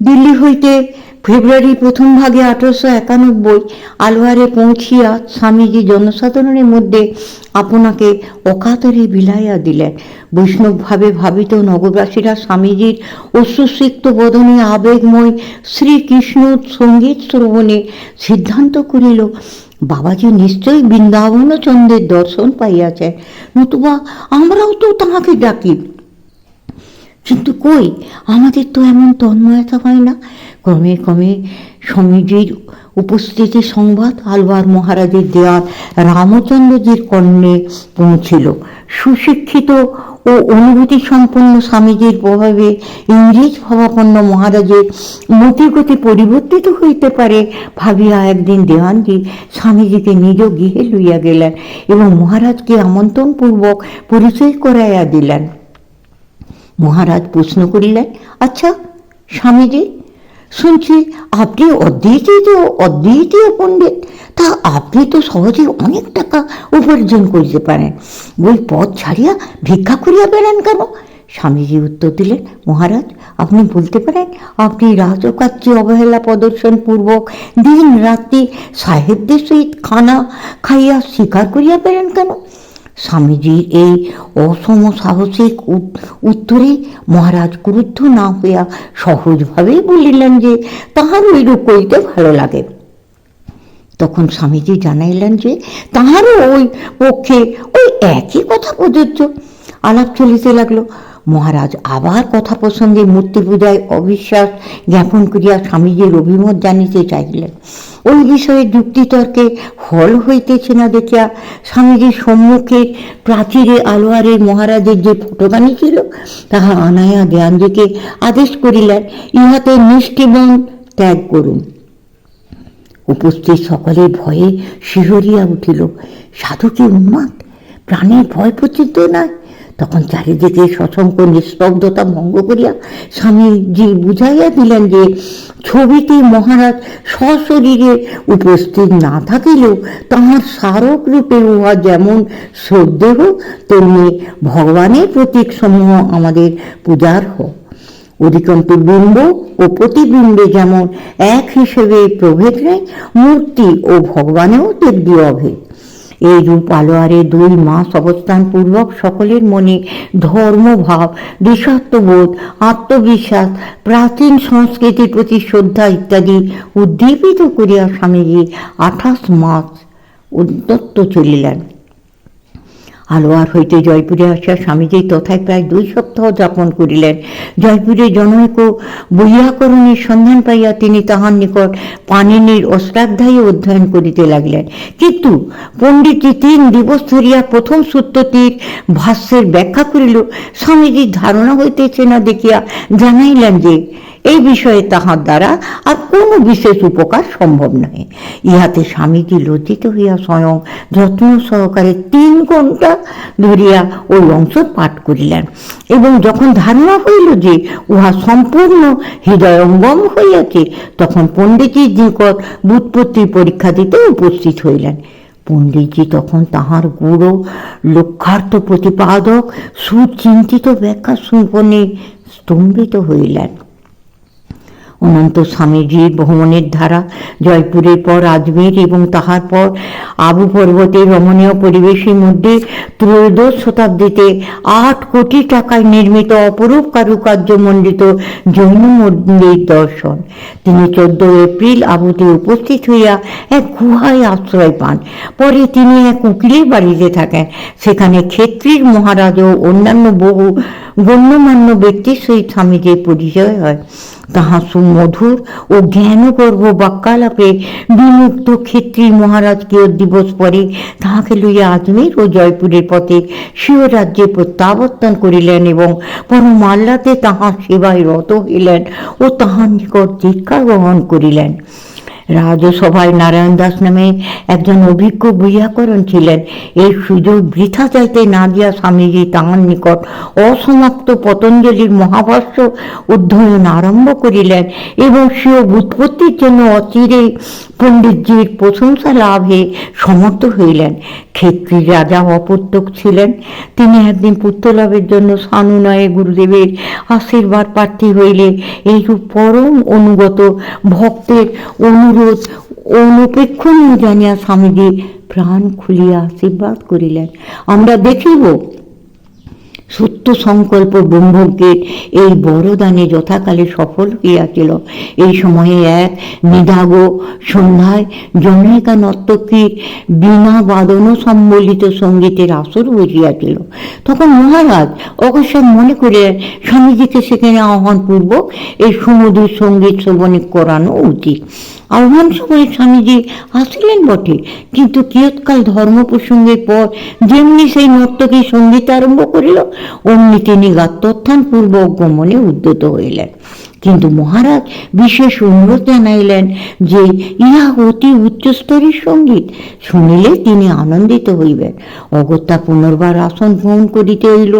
দিল্লি হইতে ফেব্রুয়ারি প্রথম ভাগে আঠারোশো একানব্বই আলোয়ারে পৌঁছিয়া স্বামীজি জনসাধারণের মধ্যে আপনাকে অকাতরে বিলাইয়া দিলেন। বৈষ্ণবভাবে ভাবিত নগরবাসীরা স্বামীজির অশ্রুসিক্ত বদনে আবেগময় শ্রীকৃষ্ণ সংগীত শ্রবণে সিদ্ধান্ত করিল, বাবাজি নিশ্চয়ই বৃন্দাবন চন্দ্রের দর্শন পাইয়াছেন। নতুবা আমরাও তো তাহাকে ডাকি। কিন্তু কই? আমাদের তো এমন তন্ময়তা হয় না। ক্রমে ক্রমে স্বামীজির উপস্থিতি সংবাদ আলবার মহারাজের দেওয়ার রামচন্দ্রজির কর্ণে পৌঁছিল। সুশিক্ষিত ও অনুভূতি সম্পন্ন স্বামীজির প্রভাবে ইংরেজ ভাবাপন্ন মহারাজের মতিগতি পরিবর্তিত হইতে পারে ভাবিয়া একদিন দেওয়ানজি স্বামীজিকে নিজ গৃহে লইয়া গেলেন এবং মহারাজকে আমন্ত্রণপূর্বক পরিচয় করাইয়া দিলেন। মহারাজ প্রশ্ন করিলেন আচ্ছা স্বামীজি, শুনছি আপনি অদ্বিতীয় অদ্বিতীয় পণ্ডিত, তা আপনি তো সহজে অনেক টাকা উপার্জন করিতে পারেন। ওই পথ ছাড়িয়া ভিক্ষা করিয়া বেড়ান কেন? স্বামীজি উত্তর দিলেন, মহারাজ, আপনি বলতে পারেন, আপনি রাজকার্যে অবহেলা প্রদর্শন পূর্বক দিন রাত্রি সাহেবদের সহিত খানা খাইয়া স্বীকার করিয়া বেড়ান কেন? স্বামীজির এই অসম সাহসিক উত্তরে মহারাজ ক্রুদ্ধ না হইয়া সহজভাবেই বলিলেন যে তাহার ওইরূপ করিতে ভালো লাগে। তখন স্বামীজি জানাইলেন যে তাহারও ওই পক্ষে ওই একই কথা প্রযোজ্য। আলাপ চলিতে লাগল। মহারাজ আবার কথা প্রসঙ্গে মূর্তি পূজায় অবিশ্বাস জ্ঞাপন করিয়া স্বামীজির অভিমত জানিতে চাইলেন ওই বিষয়ে যুক্তিতর্কে ফল হইতেছে না দেখিয়া স্বামীজির সম্মুখে প্রাচীরে আলোয়ারের মহারাজের যে ফটোগানি ছিল, তাহা আনায়া জ্ঞানজিকে আদেশ করিলেন, ইহাতে নিষ্ঠিবন ত্যাগ করুন। উপস্থিত সকলে ভয়ে শিহরিয়া উঠিল। সাধু কি উন্মাদ? প্রাণের ভয় পর্যন্ত নয় তখন চারিদিকে সশঙ্ক নিস্তব্ধতা ভঙ্গ করিয়া স্বামীজি বুঝাইয়া দিলেন যে ছবিতে মহারাজ সশরীরে উপস্থিত না থাকিলেও তাহার স্মারক রূপে উহা যেমন শ্রদ্ধেয়, তেমনি ভগবানের প্রতীক সমূহ আমাদের পূজার হোক। অধিকন্তু বিম্ব ও প্রতিবিম্বে যেমন এক হিসেবে প্রভেদ নেই মূর্তি ও ভগবানেও তেমনি অভেদ। এই রূপ আলোয়ারে দুই মাস অবস্থান পূর্বক সকলের মনে ধর্মভাব, দেশাত্মবোধ, আত্মবিশ্বাস, প্রাচীন সংস্কৃতির প্রতি শ্রদ্ধা ইত্যাদি উদ্দীপিত করিয়া স্বামীজি আঠাশ মাস উদ্যত্ত চলিলেন। আলোয়ার হইতে জয়পুরে আসিয়া স্বামীজি তথায় প্রায় দুই সপ্তাহ যাপন করিলেন। জয়পুরে জনৈক বৈয়াকরণের সন্ধান পাইয়া তিনি তাহার নিকট পানিনির অষ্টাধ্যায়ী অধ্যয়ন করিতে লাগিলেন। কিন্তু পণ্ডিতজি তিন দিবস ধরিয়া প্রথম সূত্রটির ভাষ্যের ব্যাখ্যা করিল। স্বামীজির ধারণা হইতেছে না দেখিয়া জানাইলেন যে এই বিষয়ে তাহার দ্বারা আর কোনো বিশেষ উপকার সম্ভব নয় ইহাতে স্বামীজি লজ্জিত হইয়া স্বয়ং যত্ন সহকারে তিন ঘণ্টা ধরিয়া ওই অংশ পাঠ করিলেন এবং যখন ধারণা হইল যে উহা সম্পূর্ণ হৃদয়ঙ্গম হইয়াছে, তখন পণ্ডিতজির নিকট বুৎপত্তির পরীক্ষা দিতে উপস্থিত হইলেন। পণ্ডিতজি তখন তাহার গুরু লক্ষ্যার্থ প্রতিপাদক, সুচিন্তিত ব্যাখ্যা শুনে স্তম্ভিত হইলেন। অনন্ত স্বামীজির ভ্রমণের ধারা, জয়পুরের পর আজমের এবং তাহার পর আবু পর্বতের রমণীয় পরিবেশের মধ্যে ত্রয়োদশ শতাব্দীতে আট কোটি টাকায় নির্মিত অপরূপ কারুকার্য মণ্ডিত জৈন মন্দির দর্শন। তিনি চোদ্দ এপ্রিল আবুতে উপস্থিত হইয়া এক গুহায় আশ্রয় পান। পরে তিনি এক উকিলের বাড়িতে থাকেন। সেখানে ক্ষেত্রীর মহারাজ ও অন্যান্য বহু গণ্যমান্য ব্যক্তির সহিত স্বামীজির পরিচয় হয়। তাহা সুমধুর ও জ্ঞানগর্ভ বাক্যালাপে বিমুক্ত ক্ষেত্রী মহারাজ মহারাজকে দিবস পরে তাহাকে লইয়া আজমের ও জয়পুরের পথে স্বীয় রাজ্যে প্রত্যাবর্তন করিলেন এবং পরম আহ্লাদে তাহার সেবায় রত হইলেন ও তাহার নিকট দীক্ষা গ্রহণ করিলেন। রাজসভায় নারায়ণ দাস নামে একজন অভিজ্ঞ বৈয়াকরণ ছিলেন। এই সুযোগ বৃথা চাইতে না দিয়া স্বামীজি তাহার নিকট অসমাপ্ত পতঞ্জলির মহাভাষ্য অধ্যয়ন আরম্ভ করিলেন এবং স্বীয় বুৎপত্তির জন্য অচিরে পণ্ডিতজির প্রশংসা লাভে সমর্থ হইলেন। ক্ষেত্রী রাজা অপত্যক ছিলেন। তিনি একদিন পুত্র লাভের জন্য সানুনয়ে গুরুদেবের আশীর্বাদ প্রার্থী হইলে এইরূপ পরম অনুগত ভক্তের অনুরোধ অনুপেক্ষণীয় জানিয়া স্বামীজি প্রাণ খুলিয়া আশীর্বাদ করিলেন। আমরা দেখিব সত্য সংকল্প ব্রহ্মজ্ঞের এই বড়দানে যথাকালে সফল হইয়াছিল। এই সময়ে এক নিদাগ সন্ধ্যায় জনৈকা নর্তকীর বিনা বাদন সম্বলিত সঙ্গীতের আসর বসিয়াছিল। তখন মহারাজ অকস্মাৎ মনে করিলেন স্বামীজিকে সেখানে আহ্বানপূর্বক এই সুমধুর সংগীত শ্রবণে করানো উচিত। আহ্বান সময়ে স্বামীজি আসিলেন বটে। কিন্তু কিয়ৎকাল ধর্ম প্রসঙ্গের পর যেমনি সেই নর্তকী সংগীত আরম্ভ করিল, অমনি তিনি গাত্রোত্থান পূর্বক গমনে উদ্যত হইলেন। কিন্তু মহারাজ বিশেষ অনুরোধ জানাইলেন যে ইহা অতি উচ্চস্তরের সংগীত, শুনিলে তিনি আনন্দিত হইবেন। অগত্যা পুনর্বার আসন গ্রহণ করিতে হইল।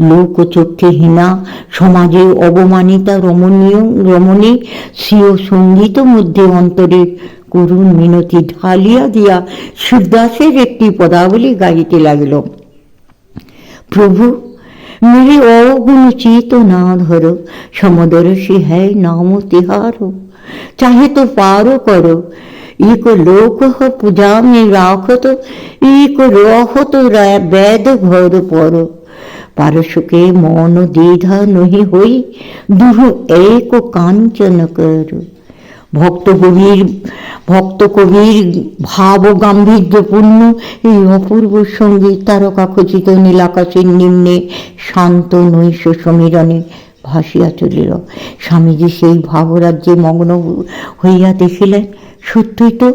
লোক চক্ষে হীনা, সমাজে অবমানিতা রমণীয়, রমণী, স্বীয় সংগীত মধ্যে অন্তরের করুণ মিনতি ঢালিয়া দিয়া শিবদাসের একটি পদাবলী গাইতে লাগিল। প্রভু মিলি অগুণচিত না ধরো সমদর্শী হ্যায় নাম তিহার। চাহে তো পারো করো, ইক লোক পূজা মে রাখত, ইক রহত বেদ ঘর পর পারসুকে মন দ্বিধা নহি হই, দুহ এক কাঞ্চন করু। ভক্ত কবির ভক্ত কবির ভাব ও গাম্ভীর্যপূর্ণ এই অপূর্ব সংগীত তারকা খচিত নীলাকাশের নিম্নে শান্ত নৈশ সমীরণে ভাসিয়া চলিল। স্বামীজি সেই ভাবরাজ্যে মগ্ন হইয়া দেখিলেন, সত্যই তো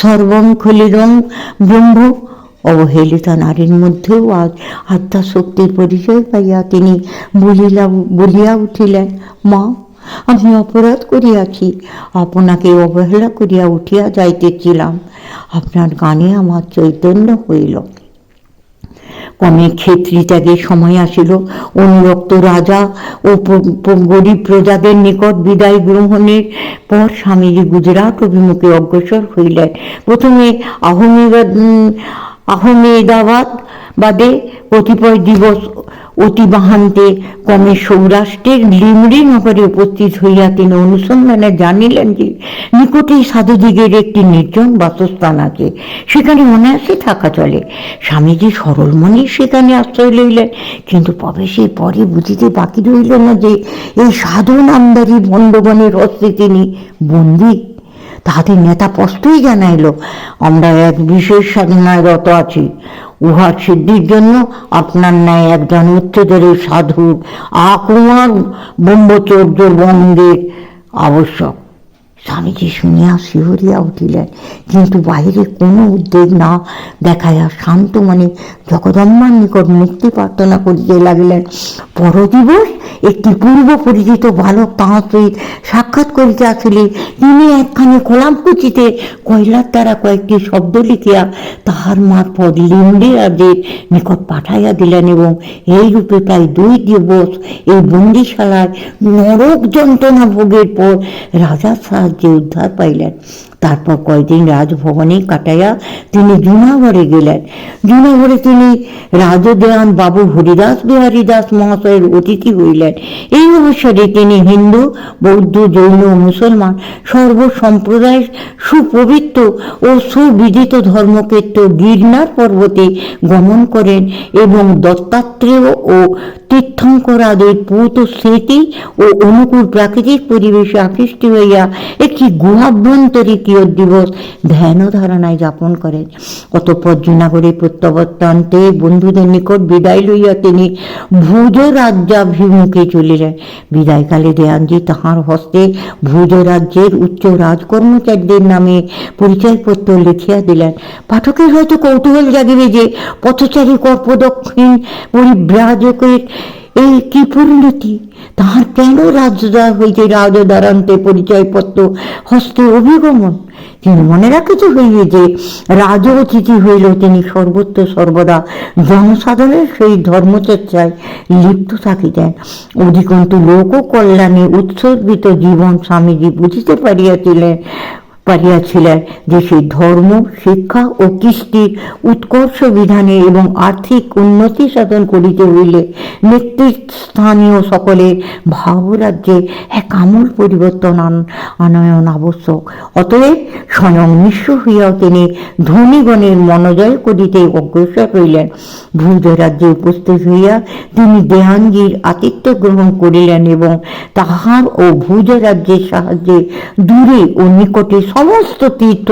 সর্বং খলিরং ব্রহ্ম, অবহেলিতা নারীর মধ্যেও আজ আত্মা শক্তির পরিচয় পাইয়া তিনি বলিলা বলিয়া উঠিলেন, মা আমি অপরাধ করিয়াছি, আপনাকে অবহেলা করিয়া উঠিয়া যাইতেছিলাম। আপনার গানে আমার চৈতন্য হইল। ক্রমে ক্ষেত্রী ত্যাগের সময় আসিল। অনুরক্ত রাজা ও গরিব প্রজাদের নিকট বিদায় গ্রহণের পর স্বামীজি গুজরাট অভিমুখে অগ্রসর হইলেন। প্রথমে আহমেদাবাদ বাদে কতিপয় দিবস অতিবাহান্তে ক্রমে সৌরাষ্ট্রের লিমড়ি নগরে উপস্থিত হইয়া তিনি অনুসন্ধানে জানিলেন যে, নিকটেই সাধুদিগের একটি নির্জন বাসস্থান আছে। সেখানে অনায়াসে থাকা চলে। স্বামীজি সরল মনে সেখানে আশ্রয় লইলেন। কিন্তু প্রবেশের পরে বুঝিতে বাকি রইল না যে, এই সাধু নামদারি ভণ্ডগণের হস্তে তিনি বন্দী। তাহাদের নেতা স্পষ্টই জানাইল, আমরা এক বিশেষ সাধনায় রত আছি। উহার সিদ্ধির জন্য আপনার ন্যায় একজন উচ্চতরের সাধু আকুমার ব্রহ্মচর্য বন্ধের আবশ্যক। স্বামীজি শুনিয়া শিহরিয়া উঠিলেন। কিন্তু বাইরে কোনো উদ্বেগ না দেখাইয়া শান্ত মনে জগদম্বার নিকট মুক্তি প্রার্থনা করিতে লাগিলেন। পরদিবস একটি পূর্ব পরিচিত বালক তাঁর সহিত সাক্ষাৎ করিতে আসিলে, তিনি একখানি কোলামকুচিতে কয়লার দ্বারা কয়েকটি শব্দ লিখিয়া তাহার মারফত লিন্ডিরাজের নিকট পাঠাইয়া দিলেন এবং এই রূপে প্রায় দুই দিবস এই বন্দিশালায় নরক যন্ত্রণা ভোগের পর রাজা সাহায্যে উদ্ধার পাইলেন। তারপর কয়েকদিন রাজভবনে কাটাইয়া তিনি জুনাগড়ে গেলেন। জুনাগড়ে তিনি রাজদেয়ান বাবু হরিদাস বিহারী দাস মহাশয়ের অতিথি হইলেন। এই অবসরে তিনি হিন্দু, বৌদ্ধ, জৈন, মুসলমান সর্বসম্প্রদায়ের সুপবিত্র ও সুবিদিত ধর্মক্ষেত্র গির্নার পর্বতে গমন করেন এবং দত্তাত্রেয় ও তীর্থঙ্করাদের পূত স্মৃতি ও অনুকূল প্রাকৃতিক পরিবেশে আকৃষ্ট হইয়া একটি গুহাভ্যন্তরী কিয়ত দিবস ধ্যান ধারণায় যাপন করেন। অতঃপর জুনাগড়ে প্রত্যাবর্তান্তে বন্ধুদের নিকট বিদায় লইয়া তিনি ভুজ রাজ্যাভিমুখে চলিলেন। বিদায়কালে দেয়ানজি তাহার হস্তে ভুজ রাজ্যের উচ্চ রাজকর্মচারীদের নামে পরিচয়পত্র লিখিয়া দিলেন। পাঠকের হয়তো কৌতূহল জাগিবে যে পথচারী কর্পদক্ষিণ পরিব্রাজকের এই কি পরিণতি? তাহার কেন রাজদা হইতে রাজদারান্তে পরিচয়পত্র, হস্তে অভিগমন? তিনি মনে রাখিতে হইবে যে রাজ অতিথি হইল তিনি সর্বত্র সর্বদা জনসাধারণের সেই ধর্মচর্চায় লিপ্ত থাকিতেন। অধিকন্তু লোক কল্যাণে উৎসর্গিত জীবন স্বামীজি বুঝিতে পারিয়াছিলেন পারিয়াছিলেন দেশের ধর্ম, শিক্ষা ও কৃষ্টির উৎকর্ষ বিধানে এবং আর্থিক উন্নতি সাধন করিতে হইলে নেতৃস্থানীয় সকলের ভাবরাজ্যে এক আমূল পরিবর্তন আনয়ন আবশ্যক। অতএব স্বয়ং নিঃস্ব হইয়াও তিনি ধনীগণের মনোজয় করিতে অগ্রসর হইলেন। ভূজ রাজ্যে উপস্থিত হইয়া তিনি দেহাঙ্গীর আতিথ্য গ্রহণ করিলেন এবং তাহার ও ভূজ রাজ্যের সাহায্যে দূরে ও নিকটে সমস্ত তীর্থ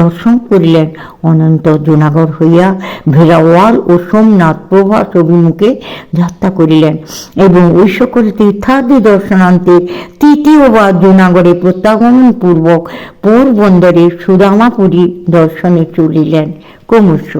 দর্শন করিলেন। অনন্ত জুনাগড় হইয়া ভেরাওয়াল ও সোমনাথ প্রভাস অভিমুখে যাত্রা করিলেন এবং ওই সকল তীর্থাদি দর্শনান্তে তৃতীয়বার জুনাগড়ে প্রত্যাগমন পূর্বক পোরবন্দরে সুদামাপুরী দর্শনে চলিলেন। ক্রমশ